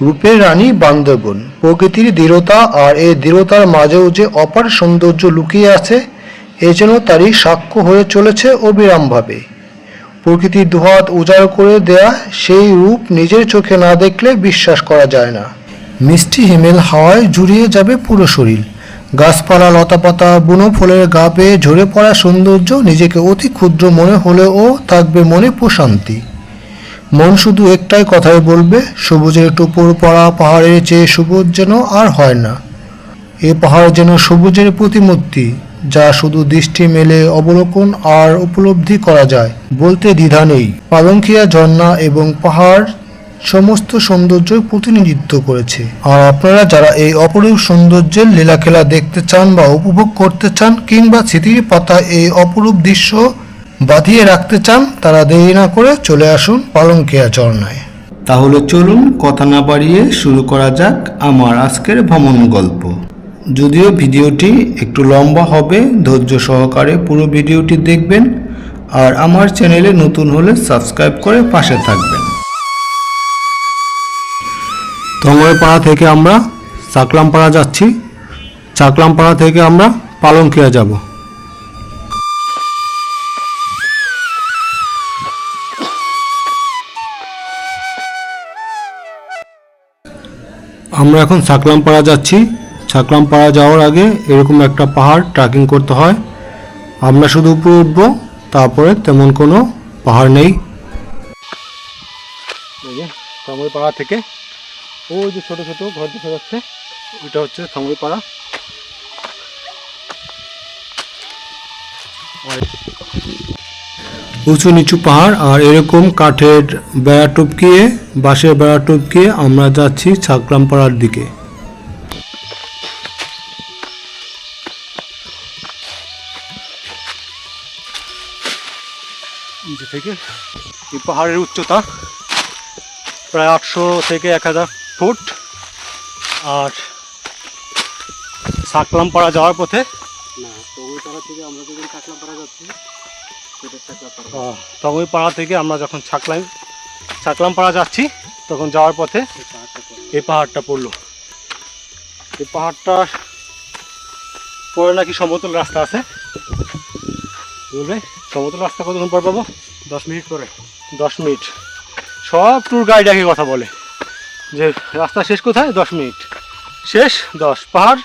রূপের রানী বান্দরবন। প্রকৃতির দৃঢ়তা আর এই দৃঢ়তার মাঝেও যে অপার সৌন্দর্য লুকিয়ে আছে, এ যেন তারই সাক্ষ্য হয়ে চলেছে অবিরামভাবে। প্রকৃতির দুহাত উজাড় করে দেয়া সেই রূপ নিজের চোখে না দেখলে বিশ্বাস করা যায় না। মিষ্টি হিমেল হাওয়ায় জুড়িয়ে যাবে পুরো শরীর। গাছপালা, লতাপাতা, বুনো ফলের গা বেয়ে ঝরে পড়া সৌন্দর্য নিজেকে অতি ক্ষুদ্র মনে হলেও থাকবে মনে প্রশান্তি। মন শুধু একটাই কথাই বলবে, সবুজের টুপুর পড়া পাহাড়ের চেয়ে সবুজ যেন আর হয় না। এ পাহাড় যেন সবুজের প্রতিমূর্তি, যা শুধু দৃষ্টি মেলে অবলোকন আর উপলব্ধি করা যায়, বলতে দ্বিধা নেই। পালংখিয়া ঝর্ণা এবং পাহাড় সমস্ত সৌন্দর্য প্রতিনিধিত্ব করেছে। আর আপনারা যারা এই অপরূপ সৌন্দর্যের লীলাখেলা দেখতে চান বা উপভোগ করতে চান কিংবা স্মৃতির পাতায় এই অপরূপ দৃশ্য বাঁধিয়ে রাখতে চান, তারা দেরি না করে চলে আসুন পালংকিয়া ঝর্ণায়। তাহলে চলুন, কথা না বাড়িয়ে শুরু করা যাক আমার আজকের ভ্রমণ গল্প। যদিও ভিডিওটি একটু লম্বা হবে, ধৈর্য সহকারে পুরো ভিডিওটি দেখবেন, আর আমার চ্যানেলে নতুন হলে সাবস্ক্রাইব করে পাশে থাকবেন। পাড়া থেকে আমরা চাকলামপাড়া যাচ্ছি। চাকলামপাড়া থেকে আমরা পালংকিয়া যাব। আমরা এখন সাকলামপাড়া যাচ্ছি। সাকলামপাড়া যাওয়ার আগে এরকম একটা পাহাড় ট্রেকিং করতে হয়। আমরা শুধু উপরে উঠবো, তারপরে তেমন কোনো পাহাড় নেই। পাড়া থেকে ওই যে ছোটো ছোটো ঘর দেখা যাচ্ছে, ওইটা হচ্ছে পাড়া উঁচু নিচু পাহাড় আর এরকম কাঠের বেড়া টপকিয়ে বাঁশের বেড়া টপকিয়ে আমরা যাচ্ছি ছাকরাম পাড়ার দিকে। নিচে থেকে এই পাহাড়ের উচ্চতা প্রায় আটশো থেকে এক হাজার ফুট। আর সাকলামপাড়া যাওয়ার পথে তগই পাড়া থেকে আমরা যখন ছাকলাম ছাকলাম পাড়া যাচ্ছি তখন যাওয়ার পথে এই পাহাড়টা পড়ল। এই পাহাড়টা পরে নাকি সমতল রাস্তা আছে? বলবে সমতল রাস্তা কতক্ষণ পর পাবো? দশ মিনিট পরে। দশ মিনিট। সব ট্যুর গাইড একই কথা বলে যে রাস্তা শেষ কোথায়? দশ মিনিট। শেষ দশ। পাহাড়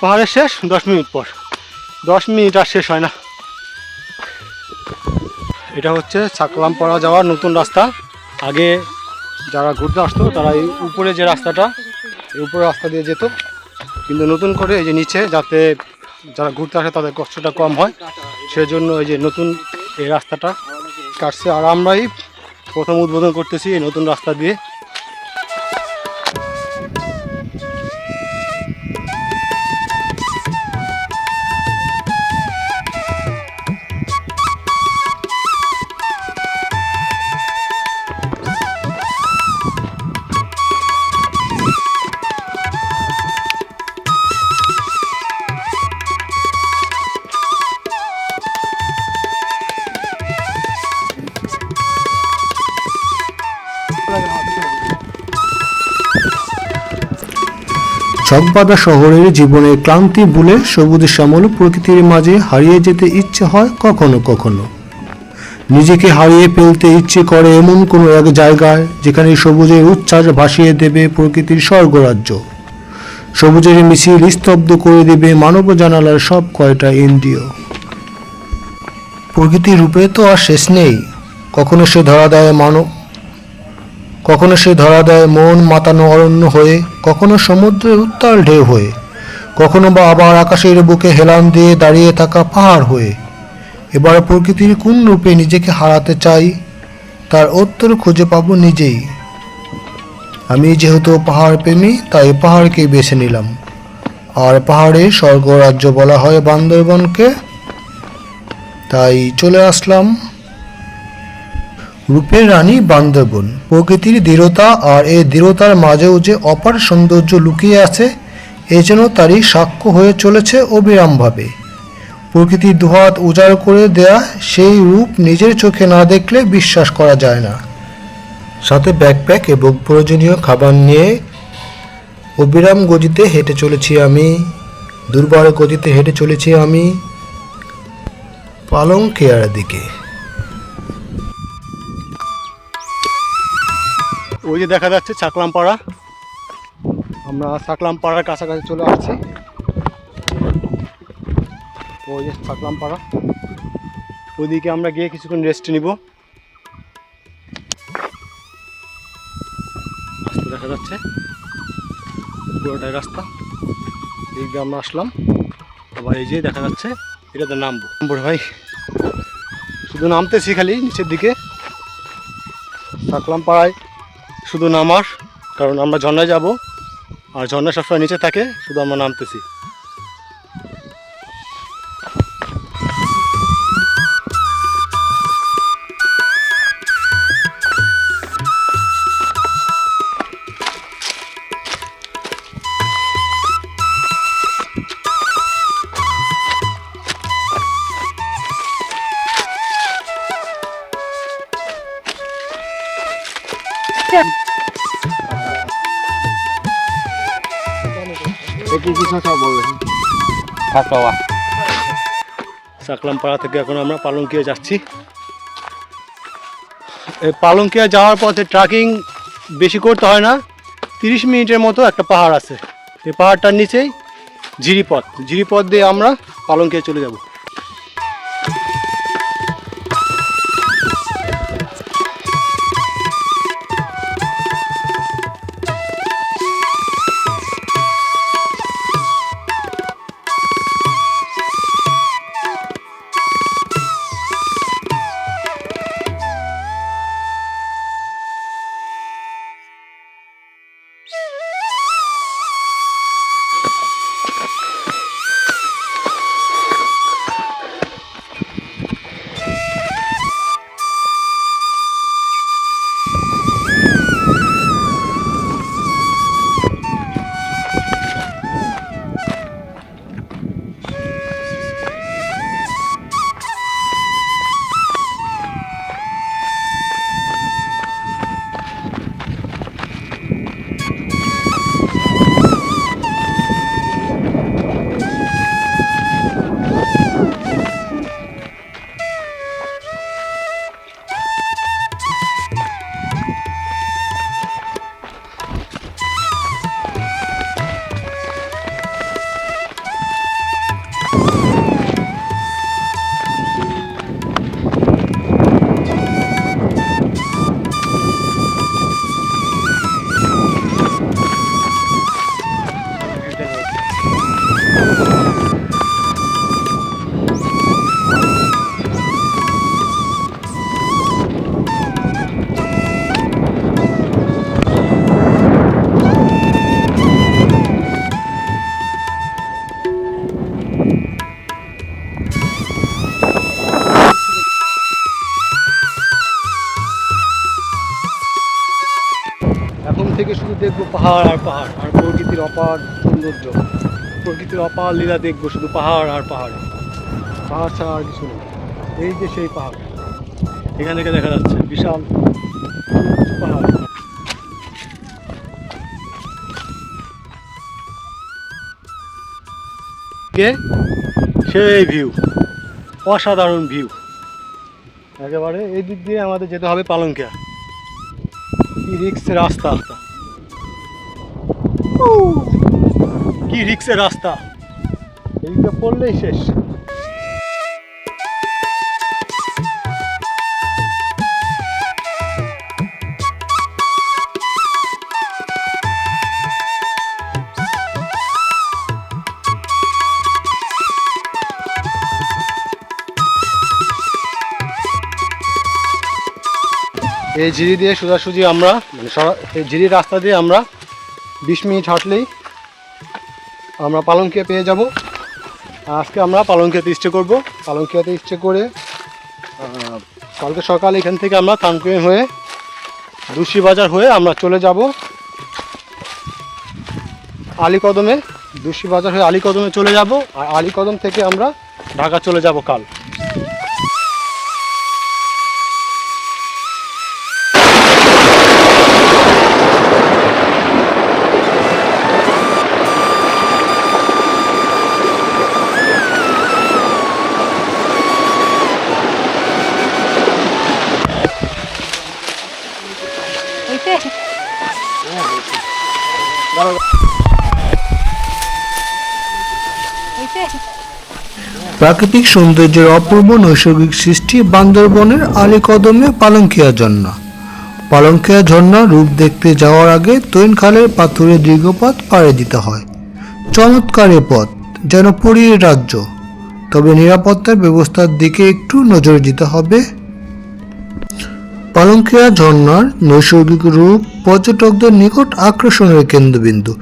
পাহাড়ের শেষ দশ মিনিট পর। দশ মিনিট আর শেষ হয় না। এটা হচ্ছে ছাকলামপাড়া যাওয়ার নতুন রাস্তা। আগে যারা ঘুরতে আসতো, তারা এই উপরে যে রাস্তাটা, এই উপরে রাস্তা দিয়ে যেত। কিন্তু নতুন করে এই যে নিচে, যাতে যারা ঘুরতে আসে, তাদের কষ্টটা কম হয়। সেজন্য এই যে নতুন এই রাস্তাটা কাটছে। আর আমরাই প্রথম উদ্বোধন করতেছি এই নতুন রাস্তা দিয়ে। চকবাদা শহরের জীবনের ক্লান্তি ভুলে সবুজ শ্যামল প্রকৃতির মাঝে হারিয়ে যেতে ইচ্ছে হয় কখনো কখনো। নিজেকে হারিয়ে ফেলতে ইচ্ছে করে এমন কোনো এক জায়গায় যেখানে সবুজের উচ্ছ্বাস ভাসিয়ে দেবে প্রকৃতির স্বর্গরাজ্য। সবুজের মিছিল স্তব্ধ করে দেবে মানব জানালার সব কয়টা ইন্দ্রিয় প্রকৃতির রূপে তো আর শেষ নেই। কখনো সে ধরা দেয় মানব কখনো সে ধরা দেয় মন মাতানো অরণ্য হয়ে, কখনো সমুদ্রের উত্তাল ঢেউ হয়ে, কখনো বা আবার আকাশের বুকে হেলান দিয়ে দাঁড়িয়ে থাকা পাহাড় হয়ে। এবার প্রকৃতির কোন রূপে নিজেকে হারাতে চাই, তার উত্তর খুঁজে পাবো নিজেই। আমি যেহেতু পাহাড় প্রেমী, তাই পাহাড়কে বেছে নিলাম। আর পাহাড়ে স্বর্গরাজ্য বলা হয় বান্দরবনকে। তাই চলে আসলাম রূপের রানী বান্দরবন। প্রকৃতির দৃঢ়তা আর এই দৃঢ়তার মাঝেও যে অপার সৌন্দর্য লুকিয়ে আছে, এ যেন তারই সাক্ষ্য হয়ে চলেছে অবিরামভাবে। প্রকৃতির দুহাত উজাড় করে দেয়া সেই রূপ নিজের চোখে না দেখলে বিশ্বাস করা যায় না। সাথে ব্যাকপ্যাক এবং প্রয়োজনীয় খাবার নিয়ে অবিরাম গতিতে হেঁটে চলেছি আমি। দুর্বার গতিতে হেঁটে চলেছি আমি। পালং কেয়ার দিকে। ওই যে দেখা যাচ্ছে চাকলাম পাড়া আমরা চাকলাম পাড়ার কাছাকাছি চলে আসছি। ওই যে চাকলাম পাড়া ওইদিকে আমরা গিয়ে কিছুক্ষণ রেস্ট নিব। দেখা যাচ্ছে। পুরোটাই রাস্তা। এই আমরা আসলাম। আবার এই যে দেখা যাচ্ছে, এটাতে নামবো। নামবো ভাই। শুধু নামতেছি খালি নিচের দিকে। থাকলাম পাড়ায় শুধু নামার কারণ আমরা ঝর্ণায় যাব আর ঝর্ণা সবসময় নিচে থাকে শুধু আমরা নামতেছি। চাকলাম পাড়া থেকে এখন আমরা পালংকিয়া যাচ্ছি। এই পালংকিয়া যাওয়ার পথে ট্রাকিং বেশি করতে হয় না, তিরিশ মিনিটের মতো একটা পাহাড় আছে। এই পাহাড়টার নিচেই ঝিরিপথ। ঝিরিপথ দিয়ে আমরা পালংকিয়া চলে যাব। পাহাড় আর প্রকৃতির অপার সৌন্দর্য। প্রকৃতির অপার লীলা দেখব, শুধু পাহাড় আর পাহাড়। পাহাড় ছাড়া আর কিছু নেই। এই যে সেই পাহাড়। এখান থেকে দেখা যাচ্ছে বিশাল পাহাড়। সেই ভিউ, অসাধারণ ভিউ। একেবারে এই দিক দিয়ে আমাদের যেতে হবে পালংকিয়া কি রিক্সের রাস্তা। কি রিক্সের রাস্তা? এইটা পড়লেই শেষ। এই ঝিরি দিয়ে সোজাসুজি আমরা মানে এই ঝিরি রাস্তা দিয়ে আমরা বিশ মিনিট হাঁটলেই আমরা পালংকিয়া পেয়ে যাব। আজকে আমরা পালং পালংকিয়াতে স্টে করব। পালংকিয়াতে স্টে করে কালকে সকাল এখান থেকে আমরা থানকুয়ে হয়ে দুশি বাজার হয়ে আমরা চলে যাব। আলীকদমে দুশি বাজার হয়ে আলীকদমে চলে যাব। আর আলীকদম থেকে আমরা ঢাকা চলে যাব কাল। প্রাকৃতিক সৌন্দর্যের অপূর্ব নৈসর্গিক সৃষ্টি বান্দরবনের আলীকদমে পালংখিয়া ঝর্ণা। পালংখিয়া ঝর্ণা রূপ দেখতে যাওয়ার আগে তৈন খালের পাথুরে দীর্ঘপথ পাড়ে দিতে হয়। চমৎকার এ পথ, যেন পুরীর রাজ্য। তবে নিরাপত্তার ব্যবস্থার দিকে একটু নজর দিতে হবে পালংখিয়া ঝর্ণার নৈসর্গিক রূপ পর্যটকদের নিকট আকর্ষণের কেন্দ্রবিন্দু।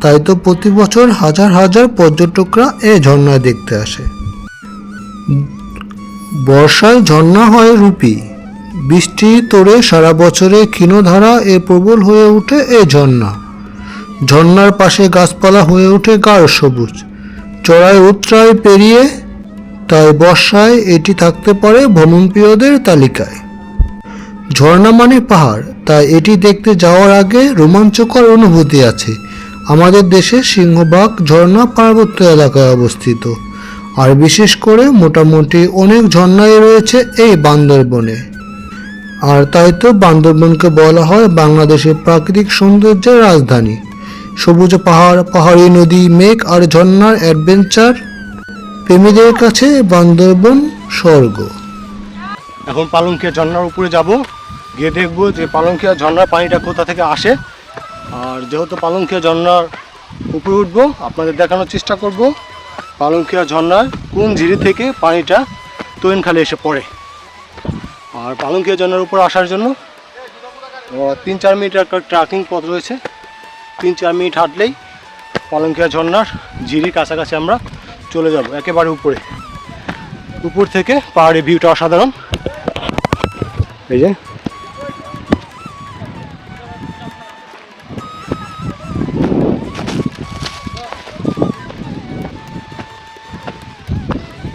তাই তো প্রতি বছর হাজার হাজার পর্যটকরা এই ঝর্ণায় দেখতে আসে। বর্ষায় ঝর্ণা হয় রূপী। বৃষ্টি তোড়ে সারা বছরে ক্ষীণধারা এ প্রবল হয়ে ওঠে এই ঝর্ণা। ঝর্ণার পাশে গাছপালা হয়ে ওঠে গাঢ় সবুজ। চড়াই উত্তরায় পেরিয়ে তাই বর্ষায় এটি থাকতে পারে ভ্রমণপ্রিয়দের তালিকায়। ঝর্ণা মানে পাহাড়, তাই এটি দেখতে যাওয়ার আগে রোমাঞ্চকর অনুভূতি আছে। আমাদের দেশে সিংহবাগ ঝর্ণা পার্বত্য এলাকায় অবস্থিত, আর বিশেষ করে মোটামুটি অনেক ঝর্ণাই রয়েছে এই বান্দরবনে। আর তাই তো বান্দরবনকে বলা হয় বাংলাদেশের প্রাকৃতিক সৌন্দর্যের রাজধানী। সবুজ পাহাড়, পাহাড়ি নদী, মেঘ আর ঝর্ণার অ্যাডভেঞ্চার। প্রেমীদের কাছে বান্দরবন স্বর্গ। এখন পালংখিয়া ঝর্ণার উপরে যাব। গিয়ে দেখব যে পালংখিয়া ঝর্ণার পানিটা কোথা থেকে আসে। আর যেহেতু পালংখিয়া ঝর্ণার উপরে উঠবো, আপনাদের দেখানোর চেষ্টা করব পালংখিয়া ঝর্ণার কোন ঝিরি থেকে পানিটা তৈনখালে এসে পড়ে। আর পালংখিয়া ঝর্ণার উপর আসার জন্য তিন চার মিনিট একটা ট্রাকিং পথ রয়েছে। তিন চার মিনিট হাঁটলেই পালংখিয়া ঝর্ণার ঝিরির কাছাকাছি আমরা চলে যাব, একেবারে উপরে। উপর থেকে পাহাড়ের ভিউটা অসাধারণ। এই যে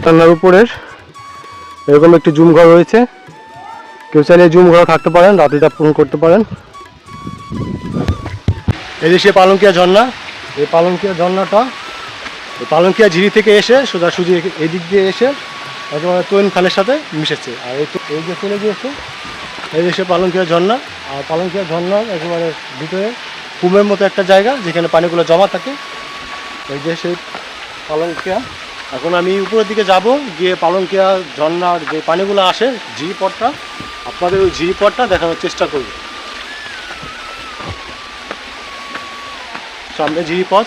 রান্নার উপরের এরকম একটি জুম ঘর রয়েছে। কেউ চাইলে জুম ঘরে থাকতে পারেন, রাত্রিটা পূরণ করতে পারেন। এই যে সে পালংকিয়া ঝর্ণা, এই পালংকিয়া ঝর্ণাটা, এই পালংকিয়া ঝিরি থেকে এসে সোজাসুজি এই দিক দিয়ে এসে একেবারে তৈন খালের সাথে মিশেছে। আর এই তো এই যে চলে গিয়েছে, এই যে সে পালংকিয়া ঝর্ণা, আর পালংকিয়া ঝর্ণার একেবারে ভিতরে কুমের মতো একটা জায়গা, যেখানে পানিগুলো জমা থাকে। এই যে সেই পালংকিয়া এখন আমি উপরের দিকে যাব, গিয়ে পালংকিয়া ঝর্নার যে পানিগুলো আসে ঝিরিপটটা আপনাদের ওই ঝিরিপটটা দেখানোর চেষ্টা করব। সামনে ঝিরিপথ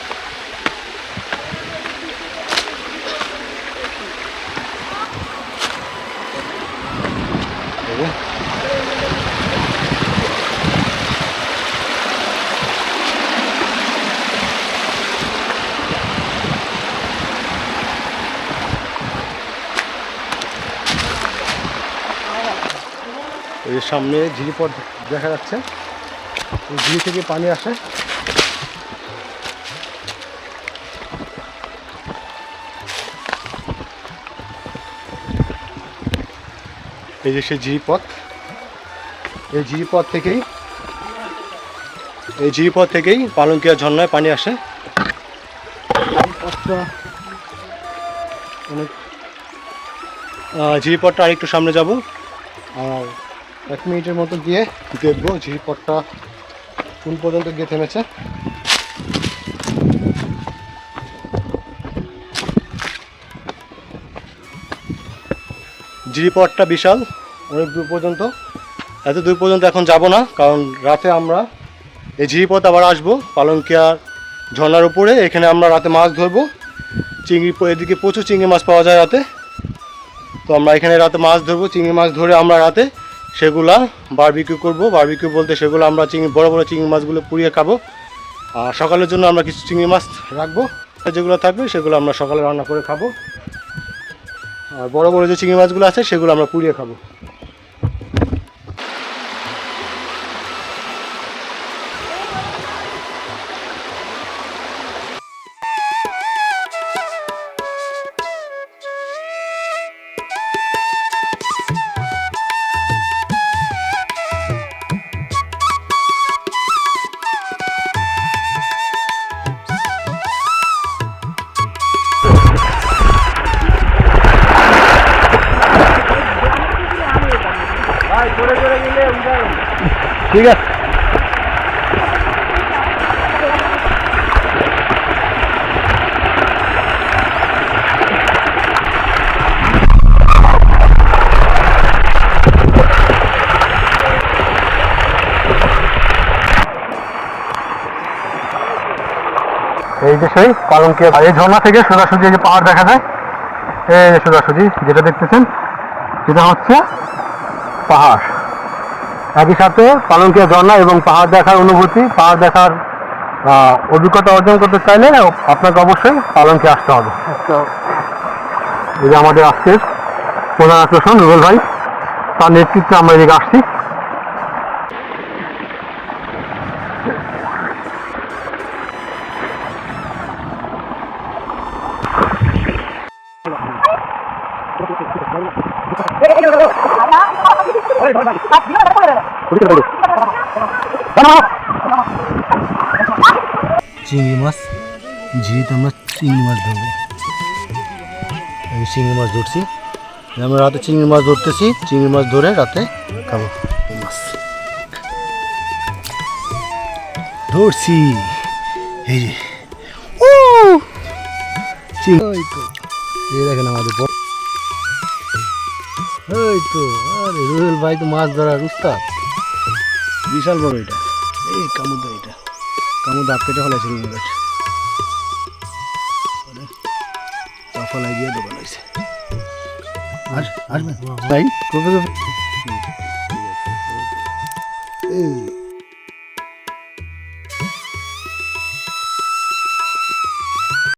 এই সামনে ঝিরিপথ দেখা যাচ্ছে। ঝিরি থেকে পানি আসে। এই যে সেই ঝিরিপথ এই ঝিরিপথ থেকেই, এই ঝিরিপথ থেকেই পালংকিয়া ঝর্ণায় পানি আসে। পথটা ঝিরিপথটা আরেকটু সামনে যাব। আর এক মিনিটের মতো গিয়ে দেখব ঝিরিপথটা কোন পর্যন্ত গিয়ে থেমেছে। ঝিরিপথটা বিশাল, অনেক দূর পর্যন্ত। এত দূর পর্যন্ত এখন যাব না, কারণ রাতে আমরা এই ঝিরিপথ আবার আসব পালংকিয়ার ঝর্ণার উপরে। এখানে আমরা রাতে মাছ ধরবো। চিংড়ি এদিকে প্রচুর চিংড়ি মাছ পাওয়া যায় রাতে। তো আমরা এখানে রাতে মাছ ধরবো। চিংড়ি মাছ ধরে আমরা রাতে সেগুলা বারবিকিউ করব। বারবিকিউ বলতে সেগুলো আমরা চিংড়ি, বড় বড় চিংড়ি মাছগুলো পুড়িয়ে খাব। আর সকালের জন্য আমরা কিছু চিংড়ি মাছ রাখব। যেগুলো থাকবে সেগুলো আমরা সকালে রান্না করে খাব। আর বড়ো বড়ো যে চিংড়ি মাছগুলো আছে সেগুলো আমরা পুড়িয়ে খাব। ঠিক আছে। এই যে সেই পালঙ্কিয়া এই ঝর্ণা থেকে সোজাসুজি এই যে পাহাড় দেখা যায়, এই সোজাসুজি যেটা দেখতেছেন, সেটা হচ্ছে পাহাড়। একই সাথে পালঙ্কিয়া ঝর্ণা এবং পাহাড় দেখার অনুভূতি পাহাড় দেখার অভিজ্ঞতা অর্জন করতে চাইলে আপনাকে অবশ্যই পালঙ্কে আসতে হবে। এই যে আমাদের আজকের প্রধান আকর্ষণ রুবেল ভাই তার নেতৃত্বে আমরা এদিকে আসছি। চিংড়ি মাছ। ঝিরিতে আমরা চিংড়ি মাছ ধরবো। আমি চিংড়ি মাছ ধরছি। আমরা রাতে চিংড়ি মাছ ধরতেছি। চিংড়ি মাছ ধরে রাতে খাব মাছ। ধরছি। এই যে। দেখেন আমাদের এই তো আরে রুহেল ভাই তো মাছ ধরার উস্তাদ। বিশাল বড় এটা। এই কামুদ এটা। কামুদা কেটে ফেলাইছে গাছ। ফলাই দিয়ে দোকান হয়েছে আর আসবেন ভাই কবে কবে এই।